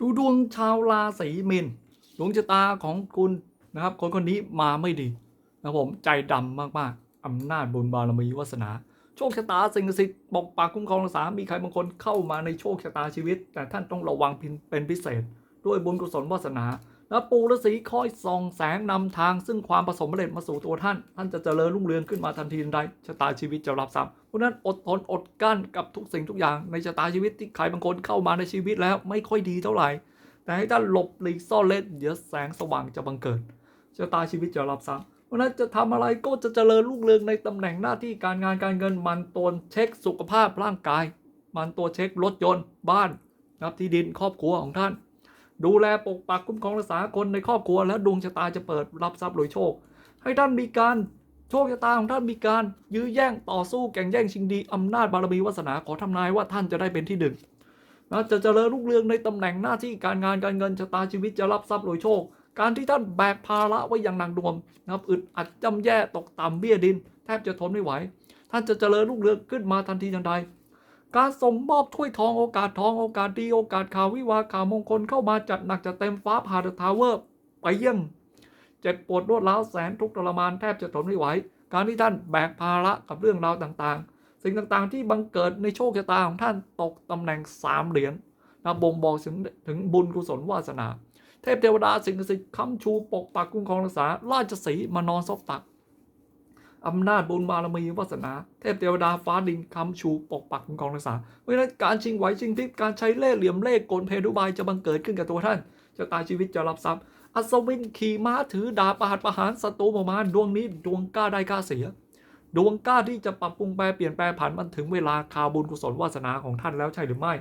ดูดวงชาวราศีมีนดวงชะตาของคุณนะครับ คนคนนี้มาไม่ดีนะผมใจดำมากๆอำนาจบุญบารมีวาสนาโชคชะตาสิ่งศักดิ์สิทธิ์ปกปักคุ้มครองรักษา มีใครบางคนเข้ามาในโชคชะตาชีวิต แต่ท่านต้องระวังเป็นพิเศษ ด้วยบุญกุศลวาสนา และปูฤาษีคอยส่องแสงนำทางซึ่งความประสมเร็จมาสู่ตัวท่าน ท่านจะเจริญรุ่งเรืองขึ้นมาทันทีทันใดชะตาชีวิตจะรับทรัพย์เพราะนั้นอดทนอดกั้นกับทุกสิ่งทุกอย่างในชะตาชีวิตที่ใครบางคนเข้ามาในชีวิตแล้วไม่ค่อยดีเท่าไหร่ แต่ให้ท่านหลบหลีกซ่อนเล่นเดี๋ยวแสงสว่างจะบังเกิดชะตาชีวิตจะรับทรัพย์เพราะนั้นจะทำอะไรก็จะเจริญรุ่งเรืองในตำแหน่งหน้าที่การงานการเงินมันตวนเช็คสุขภาพร่างกาย มันตัวเช็ครถยนต์บ้านนะครับที่ดินครอบครัวของท่าน ดูแลปกปักคุ้มครองรักษาคนในครอบครัว และดวงชะตาจะเปิดรับทรัพย์โดยโชค ให้ท่านมีการโชคชะตาของท่านมีการ ยื้อแย่งต่อสู้แข่งแย่งชิงดีอำนาจบารมีวาสนาขอทำนายว่าท่านจะได้เป็นที่หนึ่งนะจะเจริญรุ่งเรืองในตำแหน่งหน้าที่การงานการเงินชะตาชีวิตจะรับทรัพย์โดยโชค การที่ท่านแบกภาระไว้อย่างหนักหน่วงนะครับอึดอัดจำแย่ตกต่ำเบี้ยดิน แทบจะทนไม่ไหว ท่านจะเจริญรุ่งเรืองขึ้นมาทันทีทันใด การส่งมอบถ้วยทองโอกาสทองโอกาสดีโอกาสข่าววิวาข่าวมงคลเข้ามาจัดหนักจัดเต็มฟ้าผ่าเดอะทาวเวอร์ไปเยี่ยงเจ็บปวดรวดร้าวแสนทุกข์ทรมานแทบจะทนไม่ไหว การที่ท่านแบกภาระกับเรื่องราวต่างๆ สิ่งต่างๆที่บังเกิดในโชคชะตาของท่านตกตำแหน่งสามเหรียญนะบ่งบอกถึงถึงบุญกุศลวาสนา เทพเทวดาสิ่งศักดิ์สิทธิ์ค้ำชูปกปักคุ้มครองรักษาราชสีมานอนซบตัก อำนาจบุญบารมีวาสนา เทพเทวดาฟ้าดินคำชูปกปักคุ้มครองรักษาเพราะฉะนั้นการชิงไหวชิงพริบการใช้เล่ห์เหลี่ยมเล่ห์กลเพดุบายจะบังเกิดขึ้นกับตัวท่านชะตาชีวิตจะรับทรัพย์ อัศวินขี่ม้าถือดาบประหัตประหารศัตรูประมาณดวงนี้ดวงกล้าได้กล้าเสีย ดวงกล้าที่จะปรับปรุงแปลเปลี่ยนแปลผันมันถึงเวลาข่าวบุญกุศลวาสนาของท่านแล้วใช่หรือไม่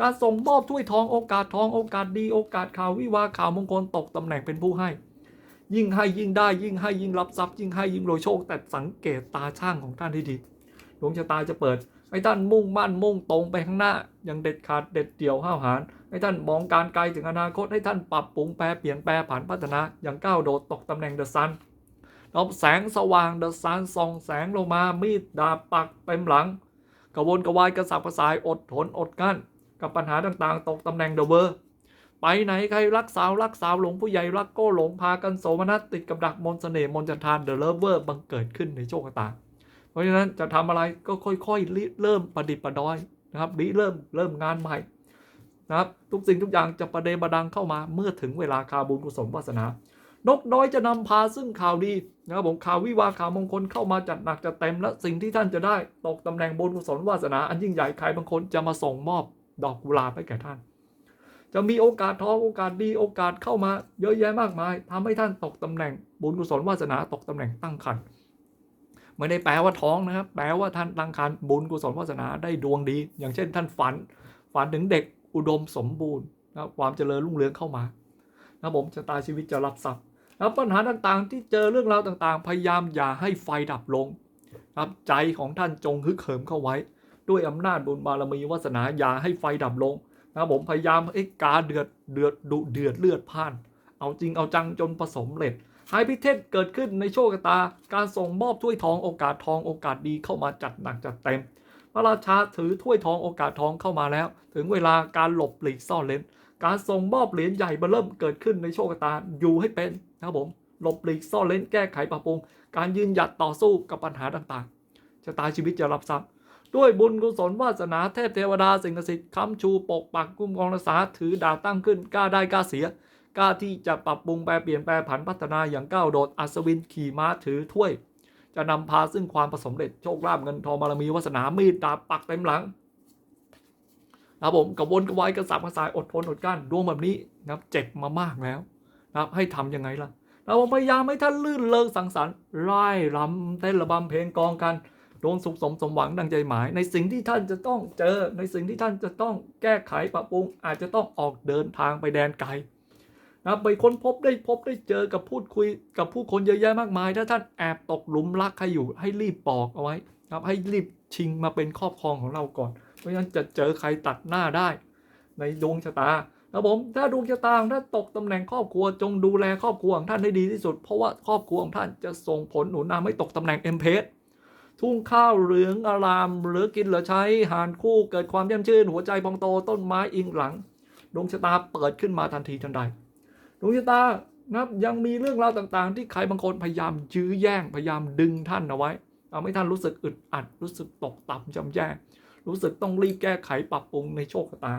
การส่งมอบถ้วยทองโอกาสทองโอกาสดีโอกาสข่าววิวาข่าวมงคลตกตำแหน่งเป็นผู้ให้ ยิ่งให้ยิ่งได้ยิ่งให้ยิ่งรับทรัพย์ยิ่งให้ยิ่งโรยโชค แต่สังเกตตาช่างของท่านให้ดีดวงชะตาจะเปิดให้ท่านมุ่งมั่นมุ่งตรงไปข้างหน้า อย่างเด็ดขาดเด็ดเดี่ยวห้าวหาญให้ท่านมองการไกลถึงอนาคตให้ท่านปรับปรุงแปลเปลี่ยนแปลผันพัฒนาอย่างก้าวโดดตกตำแหน่งเดอะซันรับแสงสว่างเดอะซันส่องแสงลงมามีดดาบปักเต็มหลังกระวนกระวายกระสับกระส่ายอดทนอดกลั้น กับปัญหาต่างๆ ตกตำแหน่งเดอะเวอร์ ไปไหนใครรักสาวรักสาวหลงผู้ใหญ่รักก็หลงพากันโสมนัสติดกับดักมนต์เสน่ห์มนจันทานเดอะเลิฟเวอร์บังเกิดขึ้นในโชคชะตา เพราะฉะนั้นจะทำอะไรก็ค่อยๆเริ่มประดิษฐ์ประดอยนะครับริเริ่มเริ่มงานใหม่นะครับทุกสิ่งทุกอย่างจะประเดประดังเข้ามาเมื่อถึงเวลาคาบุญกุศลวาสนานกน้อยจะนำพาซึ่งข่าวดีนะครับผมข่าววิวาข่าวมงคลเข้ามาจัดหนักจัดเต็มและสิ่งที่ท่านจะได้ตกตำแหน่งบุญกุศลวาสนา อันยิ่งใหญ่ใครบางคนจะมาส่งมอบดอกกุหลาบให้แก่ท่าน จะมีโอกาสทองโอกาสดีโอกาสเข้ามา เยอะแยะมากมายทำให้ท่านตกตำแหน่ง บุญกุศลวาสนาตกตำแหน่งตั้งครรภ์ไม่ได้แปลว่าท้องนะครับ แปลว่าท่านตั้งครรภ์บุญกุศลวาสนาได้ดวงดี อย่างเช่น ท่านฝัน ฝันถึงเด็กอุดมสมบูรณ์นะความเจริญรุ่งเรืองเข้ามานะผมชะตาชีวิตจะรับทรัพย์นะปัญหาต่างๆ ที่เจอเรื่องราวต่างๆ พยายามอย่าให้ไฟดับลงนะครับใจของท่านจงฮึกเหิมเข้าไว้ ด้วยอำนาจบุญบารมีวาสนาอย่าให้ไฟดับลง นะผมพยายามไอ้กาเดือดเดือดดุเดือดเลือดพ่าน เอาจริงเอาจังจนผสมเร็จหายพิเทศเกิดขึ้นในโชคชะตา การส่งมอบถ้วยทองโอกาสทองโอกาสดีเข้ามาจัดหนักจัดเต็ม พระราชาถือถ้วยทองโอกาสทองเข้ามาแล้ว ถึงเวลาการหลบหลีกซ่อนเลนการส่งมอบเหรียญใหญ่มาเริ่มเกิดขึ้นในโชคชะตาอยู่ให้เป็นนะครับผมหลบหลีกซ่อนเลนแก้ไขปรับปรุง การยืนหยัดต่อสู้กับปัญหาต่างๆชะตาชีวิตจะรับทรัพย์ ด้วยบุญกุศลวาสนาเทพเทวดาสิ่งศักดิ์สิทธิ์ค้ำชูปกปักคุ้มครองรักษาถือดาวตั้งขึ้นกล้าได้กล้าเสียกล้าที่จะปรับปรุงแปลเปลี่ยนแปลผันพัฒนาอย่างก้าวโดดอัศวินขี่ม้าถือถ้วย จะนำพาซึ่งความประสมเร็จโชคลาภเงินทองบารมีวาสนามีดดาบปักเต็มหลังนะผมกระวนกระวายกระสับกระส่ายอดทนอดกั้นดวงแบบนี้นะเจ็บมามากแล้วนะให้ทำยังไงล่ะเราพยายามให้ท่านลื่นเลิงสังสรรค์ไล่รำเต้นระบำเพลงกองกัน ดวงสุขสมสมหวังดังใจหมาย ในสิ่งที่ท่านจะต้องเจอ ในสิ่งที่ท่านจะต้องแก้ไขปรับปรุง อาจจะต้องออกเดินทางไปแดนไกลนะไปค้นพบได้พบได้เจอกับพูดคุยกับผู้คนเยอะแยะมากมาย ถ้าท่านแอบตกหลุมรักใครอยู่ ให้รีบบอกเอาไว้ครับให้รีบชิงมาเป็นครอบครองของเราก่อนเพราะฉะนั้นจะเจอใครตัดหน้าได้ ในดวงชะตาครับผมถ้าดวงชะตาของท่านตกตำแหน่งครอบครัวจงดูแลครอบครัวของท่านให้ดีที่สุด เพราะว่าครอบครัวของท่านจะส่งผลหนุนนำให้ตกตำแหน่งเอ็มเพส ทุ่งข้าวเหลืองอาราม เหลือกินเหลือใช้หานคู่เกิดความเยี่ยมชื่น หัวใจพองโตต้นไม้อิงหลังดวงชะตาเปิดขึ้นมาทันทีทันใดดวงชะตานะครับยังมีเรื่องราวต่างๆ ที่ใครบางคนพยายามยื้อแย่งพยายามดึงท่านเอาไว้ทำให้ท่านรู้สึกอึดอัด รู้สึกตกต่ำจำแย่รู้สึกต้องรีบแก้ไขปรับปรุงในโชคชะตา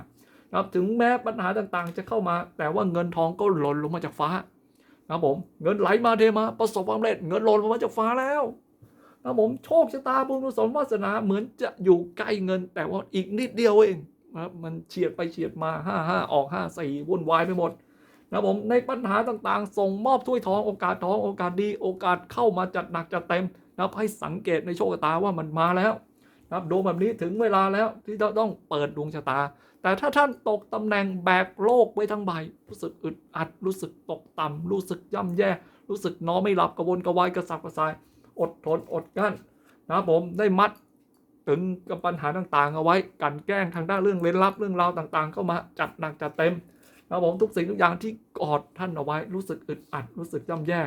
นะครับถึงแม้ปัญหาต่างๆ จะเข้ามา แต่ว่าเงินทองก็หล่นลงมาจากฟ้านะครับผม เงินไหลมาเทมาประสบความสำเร็จ เงินหล่นลงมาจากฟ้าแล้ว นะผมโชคชะตาบุญกุศลวาสนาเหมือนจะอยู่ใกล้เงิน แต่ว่าอีกนิดเดียวเองนะครับมันเฉียดไปเฉียดมาห้าห้าออกห้าสี่วุ่นวายไปหมดนะผมในปัญหาต่างๆ ส่งมอบถ้วยทองโอกาสทองโอกาสดีโอกาสเข้ามาจัดหนักจัดเต็มนะครับให้สังเกตในโชคชะตาว่ามันมาแล้วครับดูแบบนี้ถึงเวลาแล้วที่เราต้องเปิดดวงชะตา แต่ถ้าท่านตกตำแหน่งแบกโลกไว้ทั้งใบ รู้สึกอึดอัด รู้สึกตกต่ำรู้สึกย่ำแย่ รู้สึกนอนไม่หลับกระวนกระวายกระสับกระส่าย อดทนอดกั้นนะครับผมได้มัดถึงกับปัญหาต่างๆ เอาไว้กันแกล้งทางด้านเรื่องเล่นลับเรื่องราวต่างๆ เข้ามาจัดหนักจัดเต็มนะครับผมทุกสิ่งทุกอย่างที่กอดท่านเอาไว้รู้สึกอึดอัดรู้สึกย่ำแย่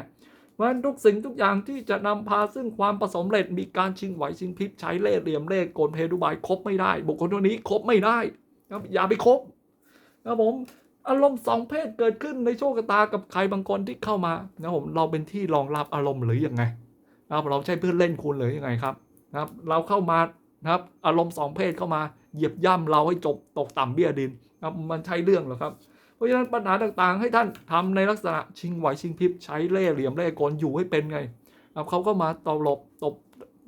เพราะฉะนั้นทุกสิ่งทุกอย่างที่จะนำพาซึ่งความประสมเร็จมีการชิงไหวชิงพริบใช้เล่ห์เหลี่ยมเล่ห์โกลเพดุบายครบไม่ได้ บุคคลตัวนี้ครบไม่ได้นะอย่าไปคบนะครับผมอารมณ์สองเพศเกิดขึ้นในโชคชะตากับใครบางคนที่เข้ามานะครับผมเราเป็นที่รองรับอารมณ์หรือยังไง นะครับเราใช่เพื่อนเล่นคุณหรือยังไงครับนะครับ เราเข้ามานะครับ อารมณ์สองเพศเข้ามาเหยียบย่ำเราให้จบตกต่ำเบี้ยดินนะครับมันใช่เรื่องหรอครับ เพราะฉะนั้นปัญหาต่างๆ ให้ท่านทำในลักษณะชิงไหวชิงพริบใช้เล่ห์เหลี่ยมเล่ห์กลอยู่ให้เป็นไงครับเขาก็มาตบหลบตบ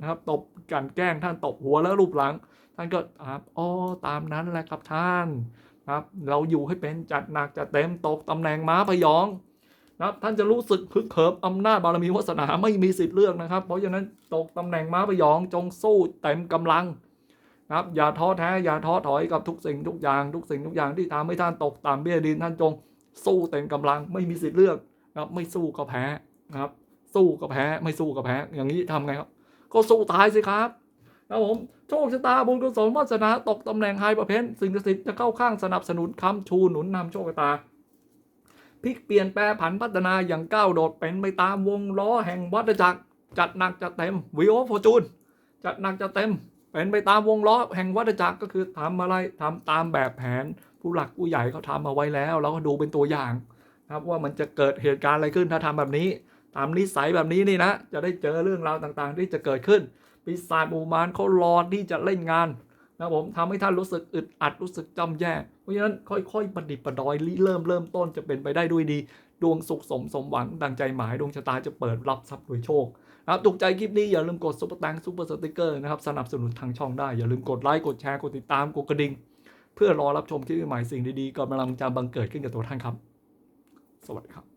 นะครับตบกันแกล้งท่านตบหัวแล้วรูปหลัง ท่านก็ครับอ๋อตามนั้นแหละครับท่านครับ เราอยู่ให้เป็นจัดหนักจัดเต็มตกตำแหน่งม้าพยอง นะท่านจะรู้สึกพึกเขิมอำนาจบารมีวาสนาไม่มีสิทธิ์เลือกนะครับ เพราะฉะนั้นตกตำแหน่งม้าพยองจงสู้เต็มกำลังครับอย่าท้อแท้อย่าท้อถอยกับทุกสิ่งทุกอย่างทุกสิ่งทุกอย่างที่ทำให้ท่านตกต่ำเบี้ยดินท่านจงสู้เต็มกำลังไม่มีสิทธิ์เลือกนะครับไม่สู้ก็แพ้นะครับ สู้ก็แพ้ไม่สู้ก็แพ้ อย่างนี้ทำไงครับ ก็สู้ตายสิครับนะครับผมโชคชะตาบุญกุศลวาสนาตกตำแหน่งไฮประเพนสิ่งศักดิ์สิทธิ์จะเข้าข้างสนับสนุนค้ำชูหนุนนำโชคชะตา พลิกเปลี่ยนแปลผันพัฒนาอย่างก้าวโดดเป็นไปตามวงล้อแห่งวัฏจักร จัดหนักจัดเต็มวิโอฟอร์จูนจัดหนักจัดเต็ม เป็นไปตามวงล้อแห่งวัฏจักรก็คือทำอะไรทำตามแบบแผน ผู้หลักผู้ใหญ่เขาทำเอาไว้แล้ว เราก็ดูเป็นตัวอย่างนะครับว่ามันจะเกิดเหตุการณ์อะไรขึ้นถ้าทำแบบนี้ตามนิสัยแบบนี้นี่นะ จะได้เจอเรื่องราวต่างๆ ที่จะเกิดขึ้นปีศาจมูมารเขารอที่จะเล่นงาน นะครับผมทำให้ท่านรู้สึกอึดอัดรู้สึกจำแย่ เพราะฉะนั้นค่อยๆประดิษฐ์ประดอยริเริ่มเริ่มต้นจะเป็นไปได้ด้วยดี ดวงสุขสมสมหวังดังใจหมายดวงชะตาจะเปิดรับทรัพย์โดยโชคครับถูกใจคลิปนี้อย่าลืมกดซุปเปอร์แตงซุปเปอร์สติกเกอร์นะครับสนับสนุนทางช่องได้อย่าลืมกดไลค์กดแชร์กดติดตามกดกระดิ่งเพื่อรอรับชมคลิปใหม่สิ่งดีๆกำลังจะบังเกิดขึ้นกับตัวท่านครับ สวัสดีครับ